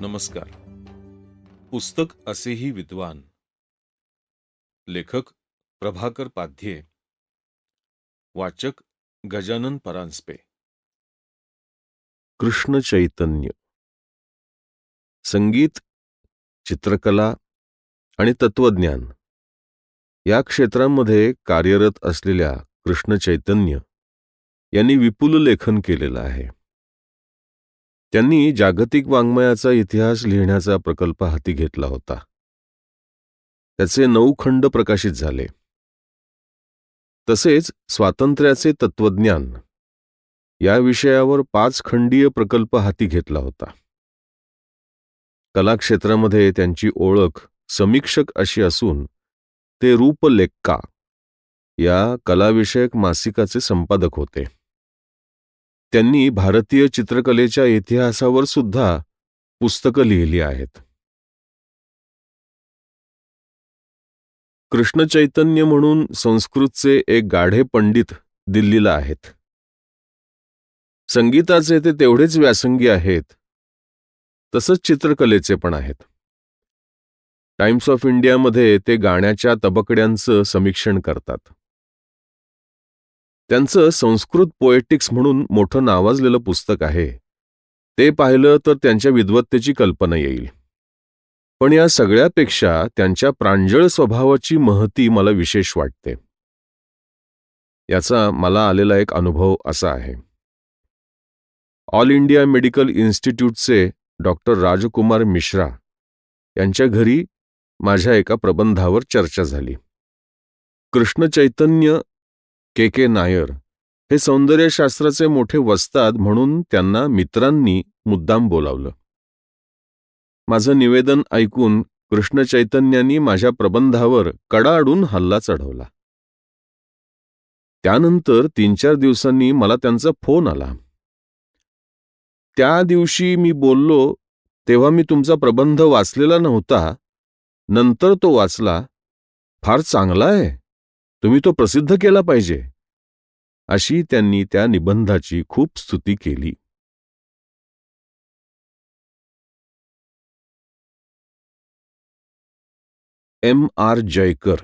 नमस्कार. पुस्तक असेही विद्वान. लेखक प्रभाकर पाध्ये. वाचक गजानन परांजपे. कृष्ण चैतन्य. संगीत चित्रकला आणि तत्वज्ञान या क्षेत्रांमध्ये कार्यरत असलेल्या कृष्ण चैतन्य यांनी विपुल लेखन केलेलं आहे. त्यांनी जागतिक वाङ्मयाचा इतिहास लिहिण्याचा प्रकल्प हाती घेतला होता. त्याचे नऊ खंड प्रकाशित झाले. तसेच स्वातंत्र्याचे तत्वज्ञान या विषयावर पाच खंडीय प्रकल्प हाती घेतला होता. कलाक्षेत्रामध्ये त्यांची ओळख समीक्षक अशी असून ते रूपलेक्का या कलाविषयक मासिकाचे संपादक होते. त्यांनी भारतीय चित्रकलेच्या इतिहासावर सुद्धा पुस्तकं लिहिली आहेत. कृष्ण चैतन्य म्हणून संस्कृतचे एक गाढे पंडित दिल्लीला आहेत. संगीताचे ते तेवढेच व्यासंगी आहेत. तसंच चित्रकलेचे पण आहेत. टाइम्स ऑफ इंडियामध्ये ते गाण्याच्या तबकड्यांचं समीक्षण करतात. त्यांचं संस्कृत पोएटिक्स म्हणून मोठं नावाजलेलं पुस्तक आहे. ते पाहिलं तर त्यांच्या विद्वत्तेची कल्पना येईल. पण या सगळ्यापेक्षा त्यांच्या प्रांजळ स्वभावाची महती मला विशेष वाटते. याचा मला आलेला एक अनुभव असा आहे. ऑल इंडिया मेडिकल इन्स्टिट्यूटचे डॉक्टर राजकुमार मिश्रा यांच्या घरी माझ्या एका प्रबंधावर चर्चा झाली. कृष्ण चैतन्य के. के. नायर. हे सौंदर्यशास्त्राचे मोठे वस्ताद म्हणून त्यांना मित्रांनी मुद्दाम बोलावलं. माझं निवेदन ऐकून कृष्ण चैतन्यांनी माझ्या प्रबंधावर कडाडून हल्ला चढवला. त्यानंतर तीन चार दिवसांनी मला त्यांचा फोन आला. त्या दिवशी मी बोललो तेव्हा मी तुमचा प्रबंध वाचलेला नव्हता. नंतर तो वाचला. फार चांगला आहे. तुम्ही तो प्रसिद्ध केला पाहिजे. अशी त्यांनी त्या निबंधाची खूप स्तुती केली. M R Jayakar.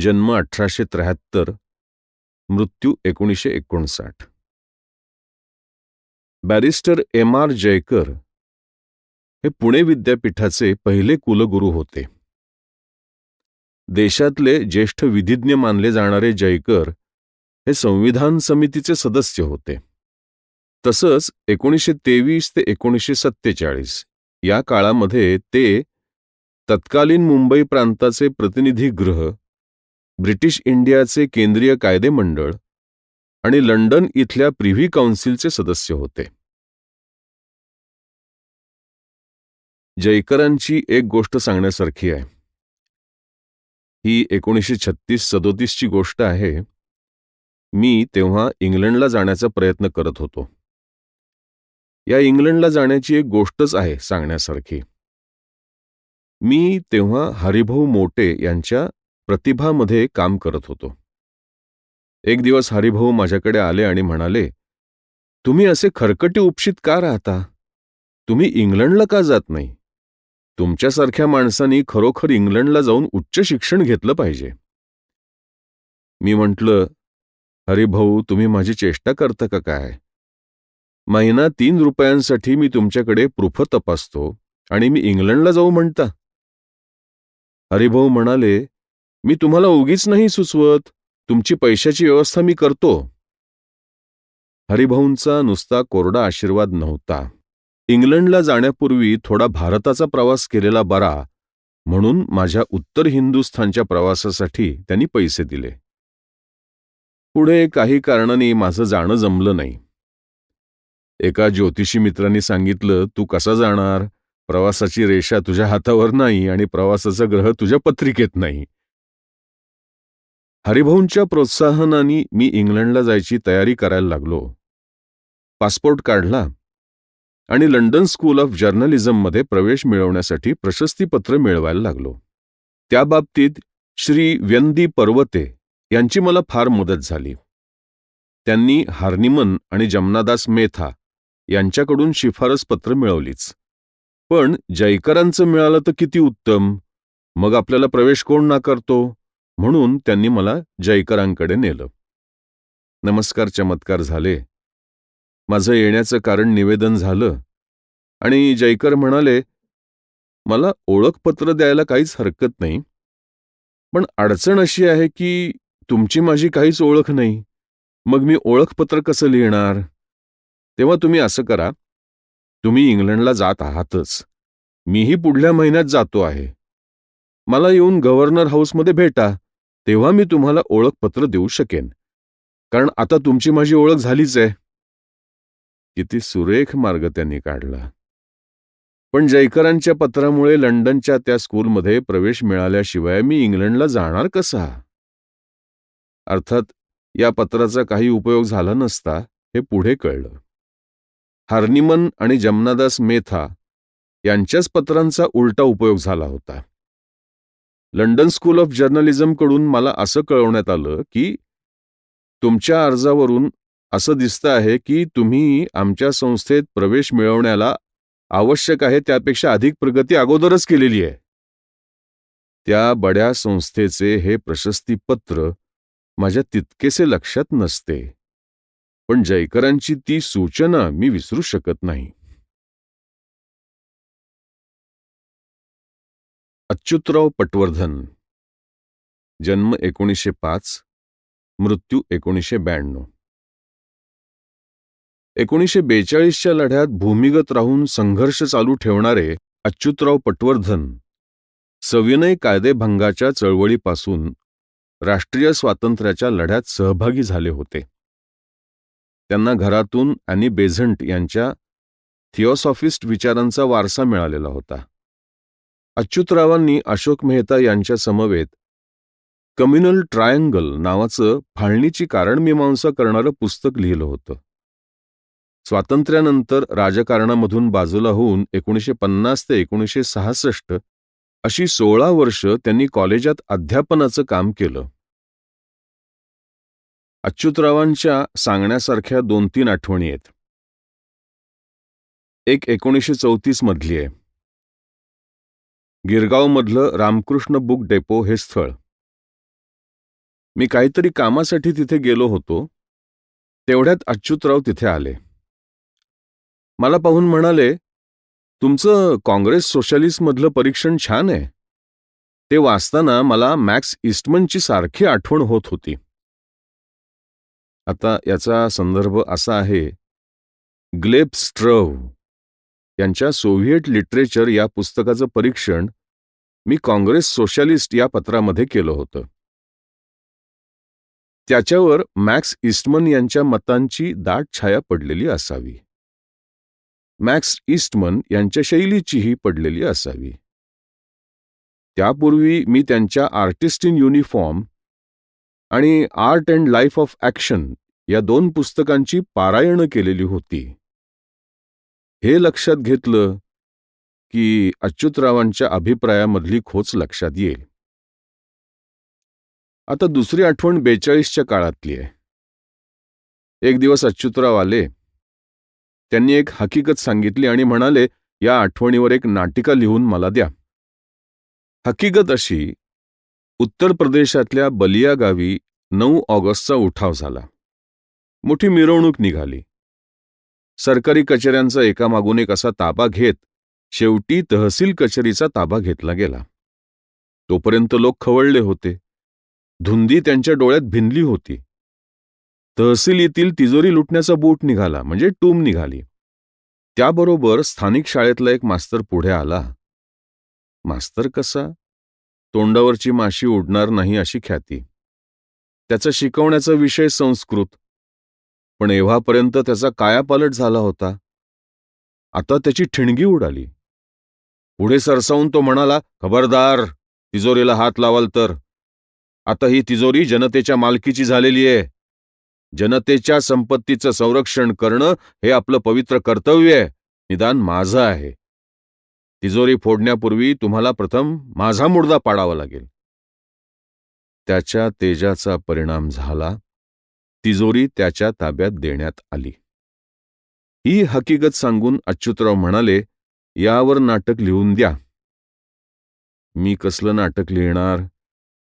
जन्म अठराशे त्र्याहत्तर. मृत्यू एकोणीसशे एकोणसाठ. बॅरिस्टर एम आर जयकर हे पुणे विद्यापीठाचे पहिले कुलगुरू होते. देशातले ज्येष्ठ विधिज्ञ मानले जाणारे जयकर हे संविधान समितीचे सदस्य होते. तसंच एकोणीसशे तेवीस ते एकोणीसशे सत्तेचाळीस या काळामध्ये ते तत्कालीन मुंबई प्रांताचे प्रतिनिधी गृह ब्रिटिश इंडियाचे केंद्रीय कायदे मंडळ आणि लंडन इथल्या प्रिव्ही काउन्सिलचे सदस्य होते. जयकरांची एक गोष्ट सांगण्यासारखी आहे. ही एकोणीसशे छत्तीस सदोतीसची गोष्ट आहे. मी तेव्हा इंग्लंडला जाण्याचा प्रयत्न करत होतो. या इंग्लंडला जाण्याची एक गोष्टच आहे सांगण्यासारखी. मी तेव्हा हरिभाऊ मोटे यांच्या प्रतिभामध्ये काम करत होतो. एक दिवस हरिभाऊ माझ्याकडे आले आणि म्हणाले तुम्ही असे खरकटी उपशीत का राहता? तुम्ही इंग्लंडला का जात नाही? तुमच्यासारख्या माणसांनी खरोखर इंग्लंडला जाऊन उच्च शिक्षण घेतलं पाहिजे. मी म्हटलं हरिभाऊ तुम्ही माझी चेष्टा करता का काय? महिना तीन रुपयांसाठी मी तुमच्याकडे प्रूफ तपासतो आणि मी इंग्लंडला जाऊ म्हणता. हरिभाऊ म्हणाले मी तुम्हाला उगीच नाही सुचवत. तुमची पैशाची व्यवस्था मी करतो. हरिभाऊंचा नुसता कोरडा आशीर्वाद नव्हता. इंग्लंडला जाण्यापूर्वी थोडा भारताचा प्रवास केलेला बरा म्हणून माझ्या उत्तर हिंदुस्थानच्या प्रवासासाठी त्यांनी पैसे दिले. पुढे काही कारणाने माझं जाणं जमलं नाही. एका ज्योतिषी मित्रांनी सांगितलं तू कसा जाणार? प्रवासाची रेषा तुझ्या हातावर नाही आणि प्रवासाचा ग्रह तुझ्या पत्रिकेत नाही. हरिभाऊंच्या प्रोत्साहनाने मी इंग्लंडला जायची तयारी करायला लागलो. पासपोर्ट काढला आणि लंडन स्कूल ऑफ जर्नलिझममध्ये प्रवेश मिळवण्यासाठी प्रशस्तीपत्र मिळवायला लागलो. त्याबाबतीत श्री व्यंदी पर्वते यांची मला फार मदत झाली. त्यांनी हार्निमन आणि जमनादास मेथा यांच्याकडून शिफारस पत्र मिळवलीच. पण जयकरांचं मिळालं तर किती उत्तम? मग आपल्याला प्रवेश कोण नाकारतो? म्हणून त्यांनी मला जयकरांकडे नेलं. नमस्कार चमत्कार झाले. माझं येण्याचं कारण निवेदन झालं. आणि जयकर म्हणाले मला ओळखपत्र द्यायला काहीच हरकत नाही. पण अडचण अशी आहे की तुमची माझी काहीच ओळख नाही. मग मी ओळखपत्र कसं लिहिणार? तेव्हा तुम्ही असं करा. तुम्ही इंग्लंडला जात आहातच. मीही पुढल्या महिन्यात जातो आहे. मला येऊन गव्हर्नर हाऊसमध्ये भेटा. तेव्हा मी तुम्हाला ओळखपत्र देऊ शकेन. कारण आता तुमची माझी ओळख झालीच आहे. किती सुरेख मार्ग त्यांनी काढला. पण जयकरांच्या पत्रामुळे लंडनच्या त्या स्कूलमध्ये प्रवेश मिळाल्याशिवाय मी इंग्लंडला जाणार कसा? अर्थात या पत्राचा काही उपयोग झाला नसता हे पुढे कळलं. हार्निमन आणि जमनादास मेथा यांच्याच पत्रांचा उलटा उपयोग झाला होता. लंडन स्कूल ऑफ जर्नलिझमकडून मला असं कळवण्यात आलं की तुमच्या अर्जावरून असं दिसतं आहे की तुम्ही आमच्या संस्थेत प्रवेश मिळवण्याला आवश्यक आहे त्यापेक्षा अधिक प्रगती अगोदरच केलेली आहे. त्या बड्या संस्थेचे हे प्रशस्तीपत्र माझ्या तितकेसे लक्षात नसते. पण जयकरांची ती सूचना मी विसरू शकत नाही. अच्युतराव पटवर्धन. जन्म एकोणीसशे पाच मृत्यू एकोणीसशे ब्याण्णव. एकोणीसशे बेचाळीसच्या लढ्यात भूमिगत राहून संघर्ष चालू ठेवणारे अच्युतराव पटवर्धन सविनय कायदेभंगाच्या चळवळीपासून राष्ट्रीय स्वातंत्र्याच्या लढ्यात सहभागी झाले होते. त्यांना घरातून आणि बेझंट यांच्या थिओसॉफिस्ट विचारांचा वारसा मिळालेला होता. अच्युतरावांनी अशोक मेहता यांच्या समवेत कम्युनल ट्रायंगल नावाचं फाळणीची कारणमीमांसा करणारं पुस्तक लिहिलं होतं. स्वातंत्र्यानंतर राजकारणामधून बाजूला होऊन एकोणीसशे पन्नास ते एकोणीसशे सहासष्ट अशी सोळा वर्ष त्यांनी कॉलेजात अध्यापनाचं काम केलं. अच्युतरावांच्या सांगण्यासारख्या दोन तीन आठवणी आहेत. एक एकोणीसशे चौतीस मधली आहे. गिरगावमधलं रामकृष्ण बुक डेपो हे स्थळ. मी काहीतरी कामासाठी तिथे गेलो होतो. तेवढ्यात अच्युतराव तिथे आले. मला पाहून म्हणाले तुमचं काँग्रेस सोशलिस्टमधलं परीक्षण छान आहे. ते वाचताना मला मॅक्स इस्टमनची सारखी आठवण होत होती. आता याचा संदर्भ असा आहे. ग्लेब स्ट्रव यांच्या सोव्हिएट लिटरेचर या पुस्तकाचं परीक्षण मी काँग्रेस सोशलिस्ट या पत्रामध्ये केलं होतं. त्याच्यावर मॅक्स इस्टमन यांच्या मतांची दाट छाया पडलेली असावी. मॅक्स ईस्टमन यांच्या शैलीचीही पडलेली असावी. त्यापूर्वी मी त्यांच्या आर्टिस्ट इन युनिफॉर्म आणि art and life of action या दोन पुस्तकांची पारायणं केलेली होती. हे लक्षात घेतलं की अच्युतरावांच्या अभिप्रायामधली खोच लक्षात येईल. आता दुसरी आठवण बेचाळीसच्या काळातली आहे. एक दिवस अच्युतराव आले. त्यांनी एक हकीकत सांगितली आणि म्हणाले या आठवणीवर एक नाटिका लिहून मला द्या. हकीकत अशी उत्तर प्रदेशातल्या बलिया गावी नऊ ऑगस्टचा उठाव झाला. मोठी मिरवणूक निघाली. सरकारी कचेऱ्यांचा एकामागून एक असा ताबा घेत शेवटी तहसील कचेरीचा ताबा घेतला गेला. तोपर्यंत लोक खवळले होते. धुंदी त्यांच्या डोळ्यात भिनली होती. तहसीलीतील तिजोरी लुटण्याचा बूट निघाला म्हणजे टूम निघाली. त्याबरोबर स्थानिक शाळेतला एक मास्तर पुढे आला. मास्तर कसा? तोंडावरची माशी उडणार नाही अशी ख्याती. त्याचा शिकवण्याचा विषय संस्कृत. पण एव्हापर्यंत त्याचा कायापालट झाला होता. आता त्याची ठिणगी उडाली. पुढे सरसावून तो म्हणाला खबरदार तिजोरीला हात लावाल तर. आता ही तिजोरी जनतेच्या मालकीची झालेली आहे. जनतेच्या संपत्तीचं संरक्षण करणं हे आपलं पवित्र कर्तव्य आहे. निदान माझं आहे. तिजोरी फोडण्यापूर्वी तुम्हाला प्रथम माझा मुडदा पाडावा लागेल. त्याच्या तेजाचा परिणाम झाला. तिजोरी त्याच्या ताब्यात देण्यात आली. ही हकीकत सांगून अच्युतराव म्हणाले यावर नाटक लिहून द्या. मी कसलं नाटक लिहिणार?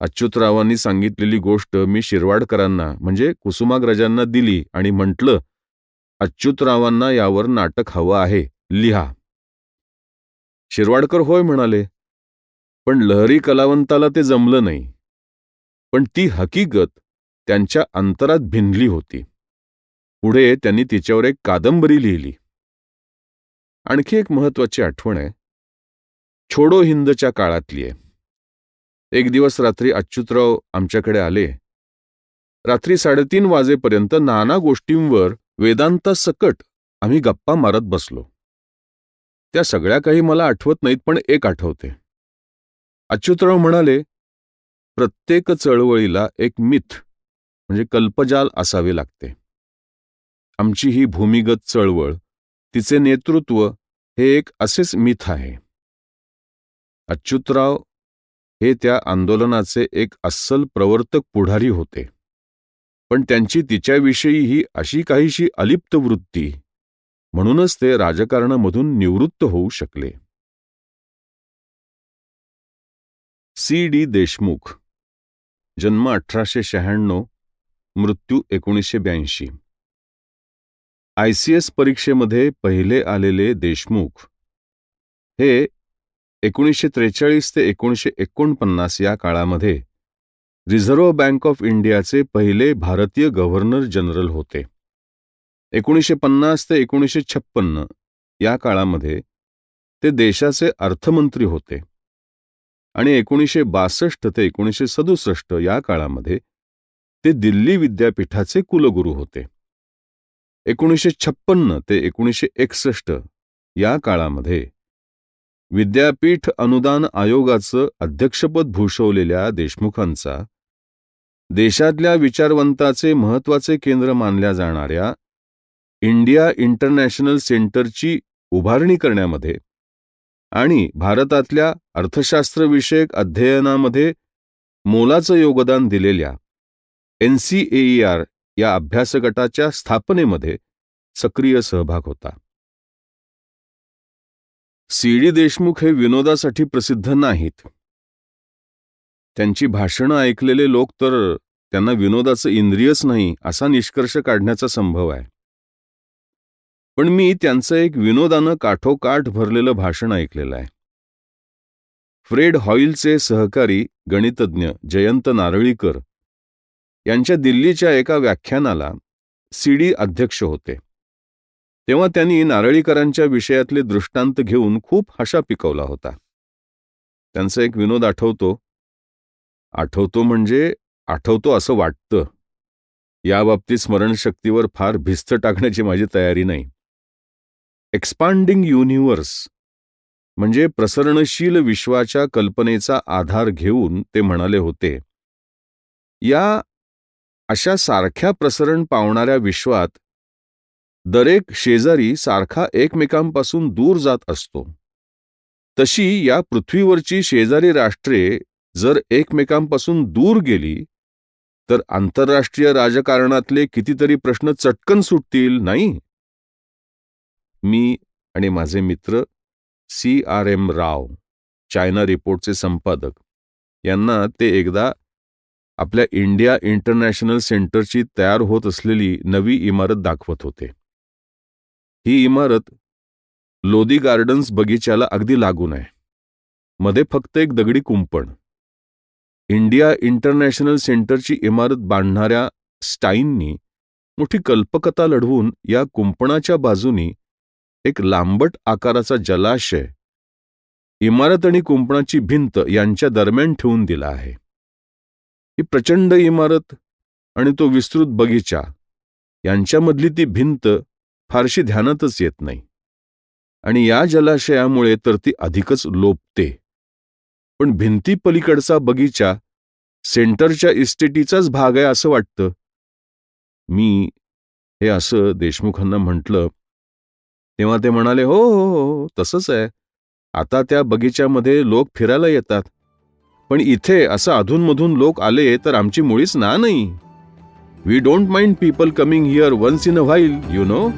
अच्युतरावांनी सांगितलेली गोष्ट मी शिरवाडकरांना म्हणजे कुसुमाग्रजांना दिली आणि म्हटलं अच्युतरावांना यावर नाटक हवं आहे लिहा. शिरवाडकर होय म्हणाले पण लहरी कलावंताला ते जमलं नाही. पण ती हकीकत त्यांच्या अंतरात भिनली होती. पुढे त्यांनी तिच्यावर एक कादंबरी लिहिली. आणखी एक महत्वाची आठवण आहे. छोडो हिंदच्या काळातली आहे. एक दिवस रात्री अच्युतराव आमच्याकडे आले. रात्री साडेतीन वाजेपर्यंत नाना गोष्टींवर वेदांतासकट आम्ही गप्पा मारत बसलो. त्या सगळ्या काही मला आठवत नाहीत पण एक आठवते. अच्युतराव म्हणाले प्रत्येक चळवळीला एक मिथ म्हणजे कल्पजाल असावे लागते. आमची ही भूमिगत चळवळ तिचे नेतृत्व हे एक असेच मिथ आहे. अच्युतराव हे त्या आंदोलनाचे एक अस्सल प्रवर्तक पुढारी होते. पण त्यांची तिच्याविषयी ही अशी काहीशी अलिप्त वृत्ती म्हणूनच ते राजकारणामधून निवृत्त होऊ शकले. सी. डी. देशमुख जन्म अठराशे शहाण्णव मृत्यू एकोणीसशे ब्याऐंशी. आय. सी. एस. परीक्षेमध्ये पहिले आलेले देशमुख हे एकोणीसशे त्रेचाळीस ते एकोणीसशे एकोणपन्नास या काळामध्ये रिझर्व्ह बँक ऑफ इंडियाचे पहिले भारतीय गव्हर्नर जनरल होते. एकोणीसशे पन्नास ते एकोणीसशे छप्पन्न या काळामध्ये ते देशाचे अर्थमंत्री होते. आणि एकोणीसशे बासष्ट ते एकोणीसशे सदुसष्ट या काळामध्ये ते दिल्ली विद्यापीठाचे कुलगुरू होते. एकोणीसशे छप्पन्न ते एकोणीसशे एकसष्ट या काळामध्ये विद्यापीठ अनुदान आयोगाचं अध्यक्षपद भूषवलेल्या देशमुखांचा देशातल्या विचारवंताचे महत्त्वाचे केंद्र मानल्या जाणाऱ्या इंडिया इंटरनॅशनल सेंटरची उभारणी करण्यामध्ये आणि भारतातल्या अर्थशास्त्रविषयक अध्ययनामध्ये मोलाचं योगदान दिलेल्या एनसीएईआर या अभ्यासगटाच्या स्थापनेमध्ये सक्रिय सहभाग होता. सी. डी. देशमुख हे विनोदासाठी प्रसिद्ध नाहीत. त्यांची भाषणं ऐकलेले लोक तर त्यांना विनोदाचं इंद्रियच नाही असा निष्कर्ष काढण्याचा संभव आहे. पण मी त्यांचं एक विनोदानं काठोकाठ भरलेलं भाषण ऐकलेलं आहे. फ्रेड हॉईलचे सहकारी गणितज्ञ जयंत नारळीकर यांच्या दिल्लीच्या एका व्याख्यानाला सीडी अध्यक्ष होते. तेव्हा त्यांनी नारळीकरांच्या विषयातले दृष्टांत घेऊन खूप हशा पिकवला होता. त्यांचा एक विनोद आठवतो. आठवतो म्हणजे आठवतो असं वाटतं. याबाबतीत स्मरणशक्तीवर फार भिस्त टाकण्याची माझी तयारी नाही. एक्सपांडिंग युनिव्हर्स म्हणजे प्रसरणशील विश्वाच्या कल्पनेचा आधार घेऊन ते म्हणाले होते. या अशा सारख्या प्रसरण पावणाऱ्या विश्वात दरेक शेजारी सारखा एकमेकांपासून दूर जात असतो. तशी या पृथ्वीवरची शेजारी राष्ट्रे जर एकमेकांपासून दूर गेली तर आंतरराष्ट्रीय राजकारणातले कितीतरी प्रश्न चटकन सुटतील नाही? मी आणि माझे मित्र C R M Rao China रिपोर्टचे संपादक यांना ते एकदा आपल्या इंडिया इंटरनॅशनल सेंटरची तयार होत असलेली नवी इमारत दाखवत होते. ही इमारत लोदी गार्डन्स बगीच्याला अगदी लागून आहे. मध्ये फक्त एक दगडी कुंपण. इंडिया इंटरनॅशनल सेंटरची इमारत बांधणाऱ्या स्टाईननी मोठी कल्पकता लढवून या कुंपणाच्या बाजूनी एक लांबट आकाराचा जलाशय इमारत आणि कुंपणाची भिंत यांच्या दरम्यान ठेवून दिला आहे. ही प्रचंड इमारत आणि तो विस्तृत बगीचा यांच्यामधली ती भिंत फारशी ध्यानातच येत नाही. आणि या जलाशयामुळे तर ती अधिकच लोपते. पण भिंती पलीकडचा बगीचा सेंटरच्या इस्टेटीचाच भाग आहे असं वाटतं. मी हे असं देशमुखांना म्हटलं तेव्हा ते म्हणाले हो, हो हो हो तसंच आहे. आता त्या बगीच्यामध्ये लोक फिरायला येतात. पण इथे असं अधूनमधून लोक आले तर आमची मुळीच ना नाही. We don't mind people coming here once in a while you know